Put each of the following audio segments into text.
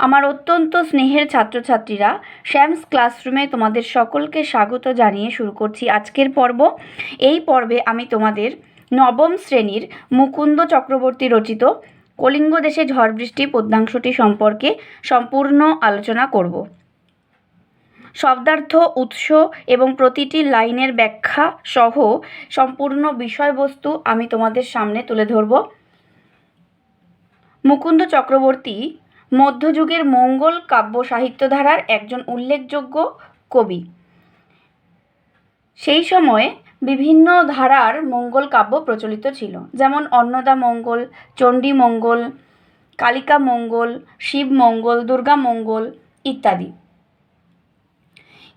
আমার অত্যন্ত স্নেহের ছাত্রছাত্রীরা শ্যামস ক্লাসরুমে তোমাদের সকলকে স্বাগত জানিয়ে শুরু করছি আজকের পর্ব। এই পর্বে আমি তোমাদের নবম শ্রেণির মুকুন্দ চক্রবর্তী রচিত কলিঙ্গ দেশে ঝড় বৃষ্টি পদ্যাংশটি সম্পর্কে সম্পূর্ণ আলোচনা করব। শব্দার্থ, উৎস এবং প্রতিটি লাইনের ব্যাখ্যা সহ সম্পূর্ণ বিষয়বস্তু আমি তোমাদের সামনে তুলে ধরব। মুকুন্দ চক্রবর্তী মধ্যযুগের মঙ্গল কাব্য সাহিত্য ধারার একজন উল্লেখযোগ্য কবি। সেই সময়ে বিভিন্ন ধারার মঙ্গল কাব্য প্রচলিত ছিল। যেমন অন্নদা মঙ্গল, চণ্ডী মঙ্গল, কালিকা মঙ্গল, শিব মঙ্গল, দুর্গা মঙ্গল ইত্যাদি।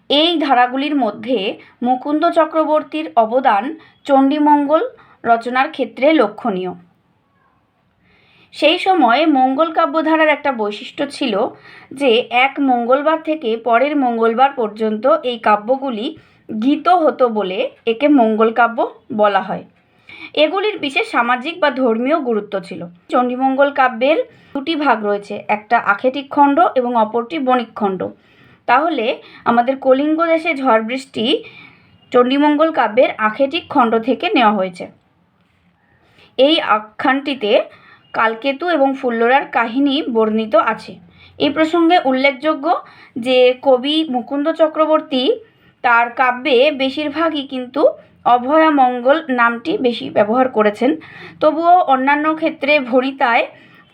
এই ধারাগুলির মধ্যে মুকুন্দ চক্রবর্তীর অবদান চণ্ডীমঙ্গল রচনার ক্ষেত্রে লক্ষণীয়। সেই সময় মঙ্গল কাব্যধারার একটা বৈশিষ্ট্য ছিল যে এক মঙ্গলবার থেকে পরের মঙ্গলবার পর্যন্ত এই কাব্যগুলি গীত হতো বলে একে মঙ্গল কাব্য বলা হয়। এগুলির বিশেষ সামাজিক বা ধর্মীয় গুরুত্ব ছিল। চণ্ডীমঙ্গল কাব্যের দুটি ভাগ রয়েছে, একটা আখেটিক খণ্ড এবং অপরটি বণিক খণ্ড। তাহলে আমাদের কলিঙ্গ দেশে ঝড় বৃষ্টি চণ্ডীমঙ্গল কাব্যের আখেটিক খণ্ড থেকে নেওয়া হয়েছে। এই আখ্যানটিতে কালকেতু এবং ফুল্লরার কাহিনী বর্ণিত আছে। এই প্রসঙ্গে উল্লেখযোগ্য যে কবি মুকুন্দ চক্রবর্তী তার কাব্যে বেশিরভাগই কিন্তু অভয়া মঙ্গল নামটি বেশি ব্যবহার করেছেন। তবুও অন্যান্য ক্ষেত্রে ভরিতায়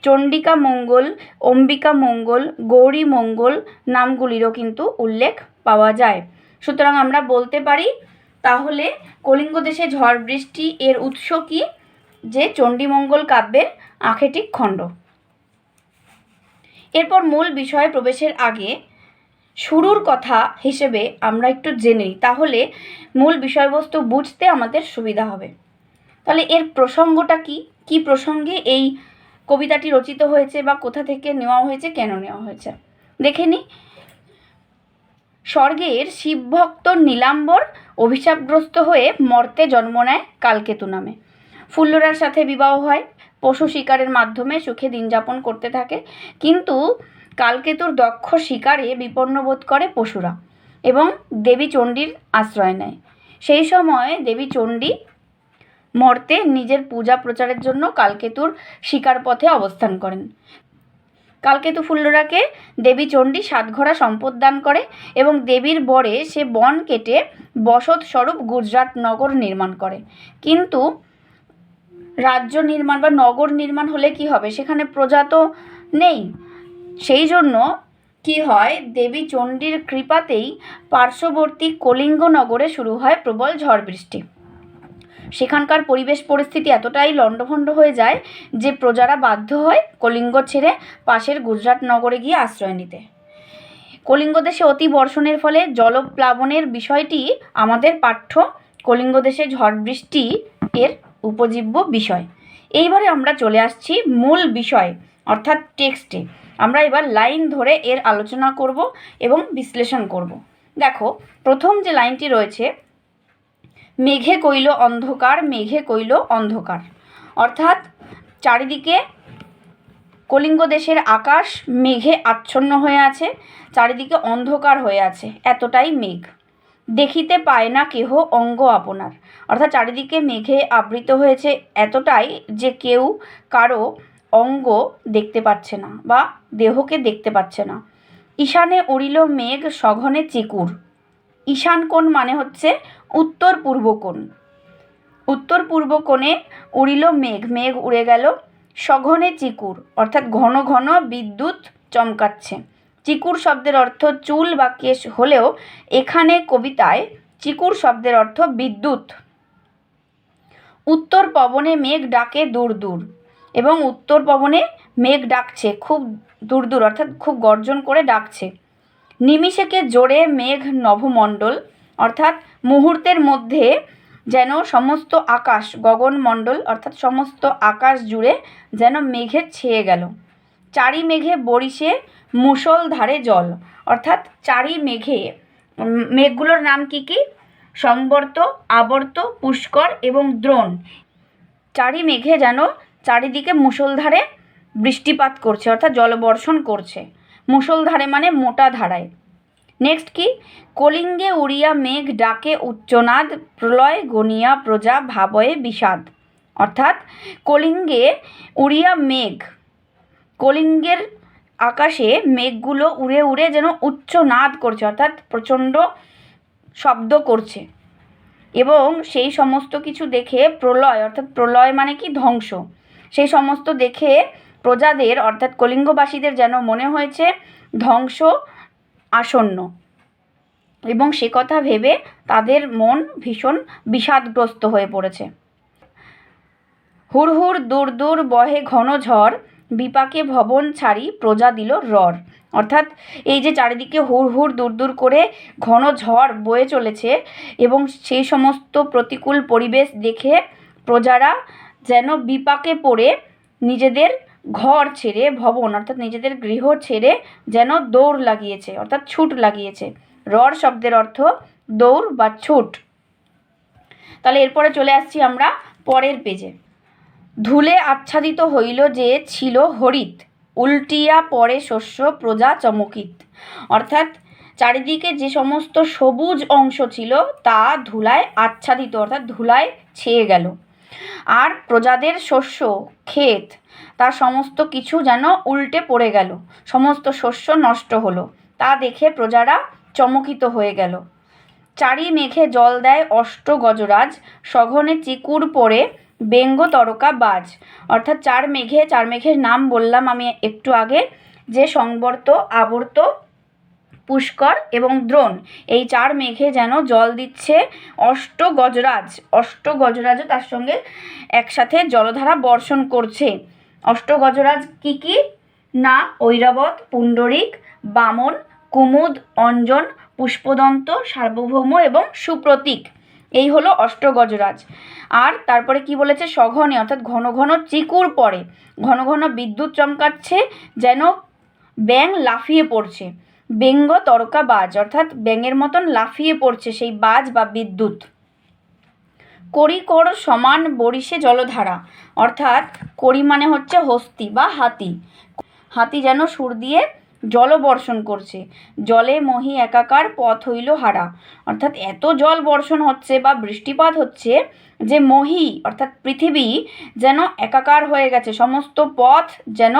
চণ্ডিকা মঙ্গল, অম্বিকা মঙ্গল, গৌরী মঙ্গল নামগুলিরও কিন্তু উল্লেখ পাওয়া যায়। সুতরাং আমরা বলতে পারি, তাহলে কলিঙ্গ দেশে ঝড় বৃষ্টি এর উৎস কি? যে চণ্ডীমঙ্গল কাব্যের আখেটিক খণ্ড। এরপর মূল বিষয়ে প্রবেশের আগে শুরুর কথা হিসেবে আমরা একটু জেনে তাহলে মূল বিষয়বস্তু বুঝতে আমাদের সুবিধা হবে। তাহলে এর প্রসঙ্গটা কি? কি প্রসঙ্গে এই কবিতাটি রচিত হয়েছে বা কোথা থেকে নেওয়া হয়েছে, কেন নেওয়া হয়েছে? দেখে নিই। স্বর্গের শিবভক্ত নীলাম্বর অভিশাপগ্রস্ত হয়ে মর্তে জন্ম নেয় কালকেতু নামে। ফুল্লরার সাথে বিবাহ হয়। পশু শিকারের মাধ্যমে সুখে দিন যাপন করতে থাকে। কিন্তু কালকেতুর দক্ষ শিকারে বিপন্ন বোধ করে পশুরা এবং দেবী চণ্ডীর আশ্রয় নেয়। সেই সময় দেবী চণ্ডী মর্তে নিজের পূজা প্রচারের জন্য কালকেতুর শিকার পথে অবস্থান করেন। কালকেতু ফুল্লরাকে দেবী চণ্ডী সাতঘরা সম্পদ দান করে এবং দেবীর বরে সে বন কেটে বসত স্বরূপ গুজরাট নগর নির্মাণ করে। কিন্তু রাজ্য নির্মাণ বা নগর নির্মাণ হলে কি হবে? সেখানে প্রজা তো নেই। সেই জন্য কি হয়? দেবী চণ্ডীর কৃপাতেই পার্শ্ববর্তী কলিঙ্গ নগরে শুরু হয় প্রবল ঝড় বৃষ্টি। সেখানকার পরিবেশ পরিস্থিতি এতটাই লণ্ডভণ্ড হয়ে যায় যে প্রজারা বাধ্য হয় কলিঙ্গ ছেড়ে পাশের গুজরাট নগরে গিয়ে আশ্রয় নিতে। কলিঙ্গ দেশে অতি বর্ষণের ফলে জলপ্লাবনের বিষয়টি আমাদের পাঠ্য কলিঙ্গ দেশে ঝড় বৃষ্টি এর উপজীব্য বিষয়। এইবারে আমরা চলে আসছি মূল বিষয়, অর্থাৎ টেক্সটে। আমরা এবার লাইন ধরে এর আলোচনা করব এবং বিশ্লেষণ করব। দেখো, প্রথম যে লাইনটি রয়েছে, মেঘে কইল অন্ধকার, মেঘে কইল অন্ধকার। অর্থাৎ চারিদিকে কলিঙ্গ দেশের আকাশ মেঘে আচ্ছন্ন হয়ে আছে, চারিদিকে অন্ধকার হয়ে আছে, এতটাই মেঘ। দেখিতে পায় না কেহ অঙ্গ আপনার। অর্থাৎ চারিদিকে মেঘে আবৃত হয়েছে এতটাই যে কেউ কারও অঙ্গ দেখতে পাচ্ছে না বা দেহকে দেখতে পাচ্ছে না। ঈশানে উড়িল মেঘ, সঘনে চিকুর। ঈশান কোণ মানে হচ্ছে উত্তর পূর্ব কোণ। উত্তর পূর্ব কোণে উড়িল মেঘ মেঘ উড়ে গেল, সঘনে চিকুর। অর্থাৎ ঘন ঘন বিদ্যুৎ চমকাচ্ছে। চিকুর শব্দের অর্থ চুল বা কেশ হলেও এখানে কবিতায় চিকুর শব্দের অর্থ বিদ্যুৎ। উত্তর পবনে মেঘ ডাকে দূর দূর এবং উত্তর পবনে মেঘ ডাকছে, খুব দূর দূর, অর্থাৎ খুব গর্জন করে ডাকছে। নিমিষেকে জোরে মেঘ নভমণ্ডল, অর্থাৎ মুহূর্তের মধ্যে যেন সমস্ত আকাশ গগনমণ্ডল অর্থাৎ সমস্ত আকাশ জুড়ে যেন মেঘে ছেয়ে গেল। চারি মেঘে বরিশে মুষলধারে জল। অর্থাৎ চারি মেঘে। মেঘগুলোর নাম কি কি? সম্বর্ত, আবর্ত, পুষ্কর এবং দ্রোণ। চারি মেঘে যেন চারিদিকে মুষলধারে বৃষ্টিপাত করছে, অর্থাৎ জলবর্ষণ করছে। মুষলধারে মানে মোটা ধারায়। নেক্সট কি? কলিঙ্গে উড়িয়া মেঘ ডাকে উচ্চনাদ, প্রলয় গনিয়া প্রজা ভাবয়ে বিষাদ। অর্থাৎ কলিঙ্গে উড়িয়া মেঘ। কলিঙ্গের আকাশে মেঘগুলো উড়ে উড়ে যেন উচ্চ নাদ করছে, অর্থাৎ প্রচণ্ড শব্দ করছে। এবং সেই সমস্ত কিছু দেখে প্রলয়, অর্থাৎ প্রলয় মানে কি? ধ্বংস। সেই সমস্ত দেখে প্রজাদের, অর্থাৎ কলিঙ্গবাসীদের যেন মনে হয়েছে ধ্বংস আসন্ন। এবং সে কথা ভেবে তাদের মন ভীষণ বিষাদগ্রস্ত হয়ে পড়েছে। হুড় হুড় দূর দূর বহে ঘন ঝড় বিপাকে ভবন ছাড়ি প্রজা দিল রর। অর্থাৎ এই যে চারিদিকে হুড় হুড় দূর দূর করে ঘন ঝড় বয়ে চলেছে এবং সেই সমস্ত প্রতিকূল পরিবেশ দেখে প্রজারা যেন বিপাকে পড়ে নিজেদের ঘর ছেড়ে ভবন, অর্থাৎ নিজেদের গৃহ ছেড়ে যেন দৌড় লাগিয়েছে, অর্থাৎ ছুট লাগিয়েছে। রর শব্দের অর্থ দৌড় বা ছুট। তাহলে এরপরে চলে আসছি আমরা পরের পেজে ধুলে আচ্ছাদিত হইল যে ছিল হরিত, উল্টিয়া পরে শস্য প্রজা চমকিত। অর্থাৎ চারিদিকে যে সমস্ত সবুজ অংশ ছিল, তা ধুলায় আচ্ছাদিত, অর্থাৎ ধুলায় ছেয়ে গেল। আর প্রজাদের শস্য, ক্ষেত তার সমস্ত কিছু যেন উল্টে পড়ে গেল। সমস্ত শস্য নষ্ট হলো। তা দেখে প্রজারা চমকিত হয়ে গেল। চারি মেঘে জল দেয় অষ্ট গজরাজ, সঘনে চিকুর পড়ে ব্যঙ্গ তরকা বাজ। অর্থাৎ চার মেঘে, চার মেঘের নাম বললাম আমি একটু আগে, যে সংবর্ত, আবর্ত, পুষ্কর এবং দ্রোণ। এই চার মেঘে যেন জল দিচ্ছে অষ্ট গজরাজ অষ্ট গজরাজও তার সঙ্গে একসাথে জলধারা বর্ষণ করছে। অষ্ট গজরাজ কি কি? না, ঐরাবত, পুণ্ডরিক, বামন, কুমুদ, অঞ্জন, পুষ্পদন্ত, সার্বভৌম এবং সুপ্রতীক। এই হলো অষ্টগজরাজ। আর তারপরে কি বলেছে? সঘনে, অর্থাৎ ঘন ঘন চিকুর পড়ে ঘন ঘন বিদ্যুৎ চমকাচ্ছে, যেন ব্যাং লাফিয়ে পড়ছে। ব্যঙ্গ তরকা বাজ, অর্থাৎ ব্যাঙের মতন লাফিয়ে পড়ছে সেই বাজ বা বিদ্যুৎ। কড়িকড় সমান বরিশে জলধারা, অর্থাৎ করি মানে হচ্ছে হস্তি বা হাতি। হাতি যেন সুর দিয়ে জল বর্ষণ করছে। জলে মহি একাকার পথ হইল হারা। অর্থাৎ এত জল বর্ষণ হচ্ছে বা বৃষ্টিপাত হচ্ছে যে মহি, অর্থাৎ পৃথিবী যেন একাকার হয়ে গেছে, সমস্ত পথ যেন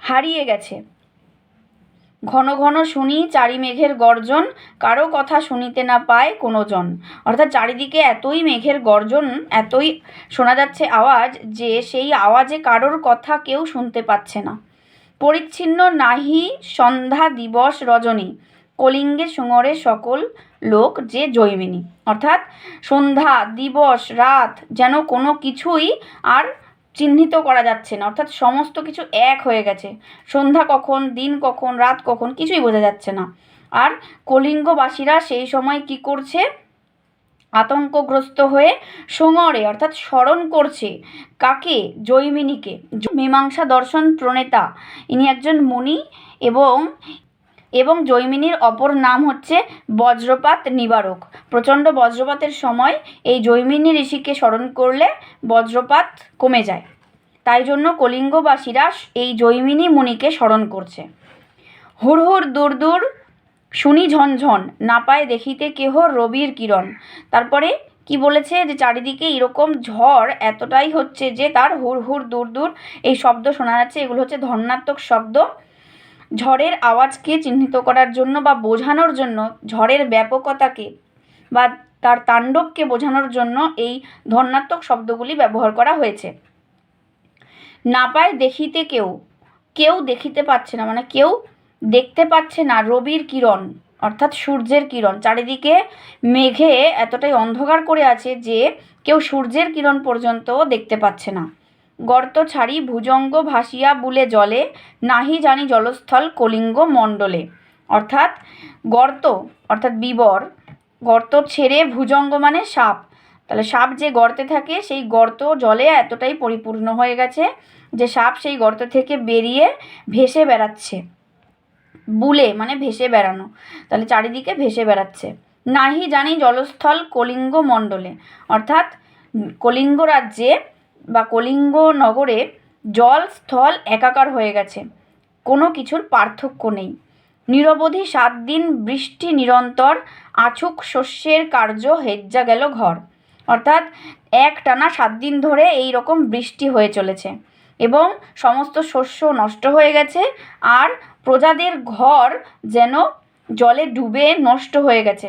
হারিয়ে গেছে। ঘন ঘন শুনি চারি মেঘের গর্জন, কারও কথা শুনিতে না পায় কোনো জন অর্থাৎ চারিদিকে এতই মেঘের গর্জন, এতই শোনা যাচ্ছে আওয়াজ যে সেই আওয়াজে কারোর কথা কেউ শুনতে পাচ্ছে না। পরিচ্ছিন্ন নাহি সন্ধ্যা দিবস রজনী। কলিঙ্গে সুঙরে সকল লোক যে জৈমিনী অর্থাৎ সন্ধ্যা, দিবস, রাত যেন কোনো কিছুই আর চিহ্নিত করা যাচ্ছে না। অর্থাৎ সমস্ত কিছু এক হয়ে গেছে। সন্ধ্যা কখন, দিন কখন, রাত কখন কিছুই বোঝা যাচ্ছে না। আর কলিঙ্গবাসীরা সেই সময় কি করছে? আতঙ্কগ্রস্ত হয়ে সোঙরে অর্থাৎ স্মরণ করছে কাকে? জৈমিনীকে মীমাংসা দর্শন প্রণেতা। ইনি একজন মুনি এবং এবং জৈমিনীর অপর নাম হচ্ছে বজ্রপাত নিবারক। প্রচণ্ড বজ্রপাতের সময় এই জৈমিনী ঋষিকে স্মরণ করলে বজ্রপাত কমে যায়। তাই জন্য কলিঙ্গবাসীরা এই জৈমিনী মুনিকে স্মরণ করছে। হুড় হুড় দূর দূর শুনি ঝনঝন, না পায় দেখিতে কেহ রবির কিরণ। তারপরে কি বলেছে যে চারিদিকে এরকম ঝড়, এতটাই হচ্ছে যে তার হুড় হুড় দূর দূর এই শব্দ শোনা যাচ্ছে। এগুলো হচ্ছে ধর্নাত্মক শব্দ। ঝড়ের আওয়াজকে চিহ্নিত করার জন্য বা বোঝানোর জন্য, ঝড়ের ব্যাপকতাকে বা তার তাণ্ডবকে বোঝানোর জন্য এই ধর্নাত্মক শব্দগুলি ব্যবহার করা হয়েছে। না পায় দেখিতে কেউ কেউ দেখিতে পাচ্ছে না মানে কেউ দেখতে পাচ্ছে না রবির কিরণ, অর্থাৎ সূর্যের কিরণ। চারিদিকে মেঘে এতটাই অন্ধকার করে আছে যে কেউ সূর্যের কিরণ পর্যন্ত দেখতে পাচ্ছে না। গর্ত ছাড়ি ভুজঙ্গ ভাসিয়া বুলে জলে, নাহি জানি জলস্থল কলিঙ্গ মণ্ডলে। অর্থাৎ গর্ত, অর্থাৎ বিবর, গর্ত ছেড়ে ভুজঙ্গ মানে সাপ। তাহলে সাপ যে গর্তে থাকে, সেই গর্ত জলে এতটাই পরিপূর্ণ হয়ে গেছে যে সাপ সেই গর্ত থেকে বেরিয়ে ভেসে বেড়াচ্ছে। বুলে মানে ভেসে বেড়ানো। তাহলে চারিদিকে ভেসে বেড়াচ্ছে। নাহি জানি জলস্থল কলিঙ্গ মণ্ডলে। অর্থাৎ কলিঙ্গ রাজ্যে বা কলিঙ্গ নগরে জল, স্থল একাকার হয়ে গেছে। কোনো কিছুর পার্থক্য নেই। নিরবধি সাত দিন বৃষ্টি নিরন্তর, আছুক শস্যের কার্য হেজ্জা গেল ঘর। অর্থাৎ এক টানা সাত দিন ধরে এই রকম বৃষ্টি হয়ে চলেছে। এবং সমস্ত শস্য নষ্ট হয়ে গেছে, আর প্রজাদের ঘর যেন জলে ডুবে নষ্ট হয়ে গেছে।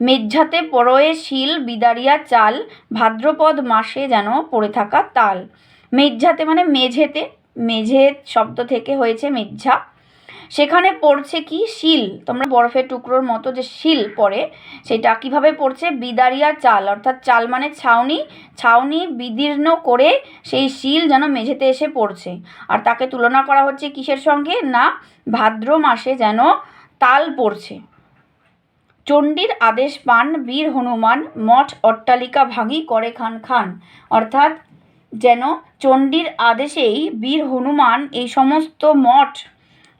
মেঝাতে পরয়ে শিল, বিদারিয়া, চাল, ভাদ্রপদ মাসে যেন পড়ে থাকা তাল। মেঝাতে মানে মেঝেতে মেঝে শব্দ থেকে হয়েছে মেঝা সেখানে পড়ছে কি? শিল। তোমরা বরফের টুকরোর মতো যে শিল পড়ে, সেটা কীভাবে পড়ছে? বিদারিয়া চাল, অর্থাৎ চাল মানে ছাউনি। ছাউনি বিদীর্ণ করে সেই শিল যেন মেঝেতে এসে পড়ছে। আর তাকে তুলনা করা হচ্ছে কিসের সঙ্গে? না, ভাদ্র মাসে যেন তাল পড়ছে। চণ্ডীর আদেশ পান বীর হনুমান, মঠ অট্টালিকা ভাঙি করে খান খান। অর্থাৎ যেন চণ্ডীর আদেশেই বীর হনুমান এই সমস্ত মঠ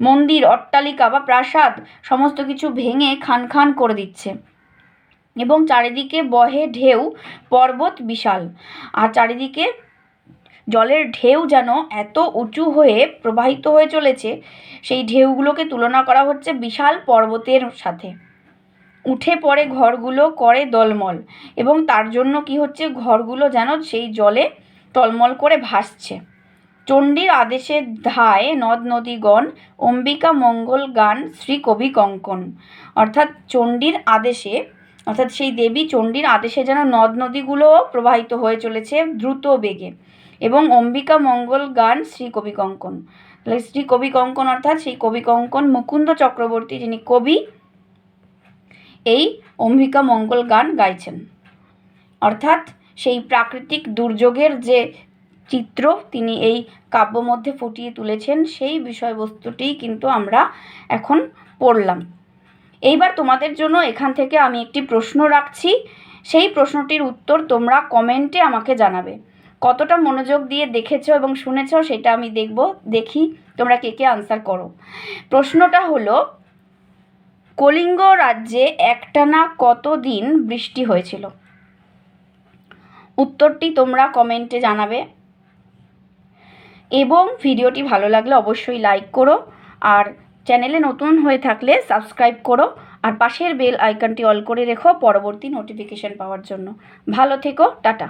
মন্দির, অট্টালিকা বা প্রাসাদ সমস্ত কিছু ভেঙে খান খান করে দিচ্ছে। এবং চারিদিকে বহে ঢেউ, পর্বত বিশাল। আর চারিদিকে জলের ঢেউ যেন এত উঁচু হয়ে প্রবাহিত হয়ে চলেছে, সেই ঢেউগুলোকে তুলনা করা হচ্ছে বিশাল পর্বতের সাথে। উঠে পড়ে ঘরগুলো করে দলমল এবং তার জন্য কি হচ্ছে, ঘরগুলো যেন সেই জলে টলমল করে ভাসছে। চণ্ডীর আদেশে ধায় নদ নদীগণ, অম্বিকা মঙ্গল গান শ্রী কবি কঙ্কন। অর্থাৎ চণ্ডীর আদেশে, অর্থাৎ সেই দেবী চণ্ডীর আদেশে যেন নদ নদীগুলোও প্রবাহিত হয়ে চলেছে দ্রুত বেগে এবং অম্বিকা মঙ্গল গান শ্রী কবি কঙ্কন। তাহলে শ্রী কবি কঙ্কন অর্থাৎ সেই কবি কঙ্কন মুকুন্দ চক্রবর্তী যিনি কবি, এই অম্বিকা মঙ্গল গান গাইছেন। অর্থাৎ সেই প্রাকৃতিক দুর্যোগের যে চিত্র তিনি এই কাব্য মধ্যে ফুটিয়ে তুলেছেন, সেই বিষয়বস্তুটিই কিন্তু আমরা এখন পড়লাম। এইবার তোমাদের জন্য এখান থেকে আমি একটি প্রশ্ন রাখছি। সেই প্রশ্নটির উত্তর তোমরা কমেন্টে আমাকে জানাবে। কতটা মনোযোগ দিয়ে দেখেছ এবং শুনেছো সেটা আমি দেখব, দেখি তোমরা কে কে আনসার করো। প্রশ্নটা হলো, কলিঙ্গ রাজ্যে একটানা কতদিন বৃষ্টি হয়েছিল? উত্তরটি তোমরা কমেন্টে জানাবে। এবং ভিডিওটি ভালো লাগলে অবশ্যই লাইক করো আর চ্যানেলে নতুন হয়ে থাকলে সাবস্ক্রাইব করো আর পাশের বেল আইকনটি অল করে রেখো পরবর্তী নোটিফিকেশান পাওয়ার জন্য। ভালো থেকো, টাটা।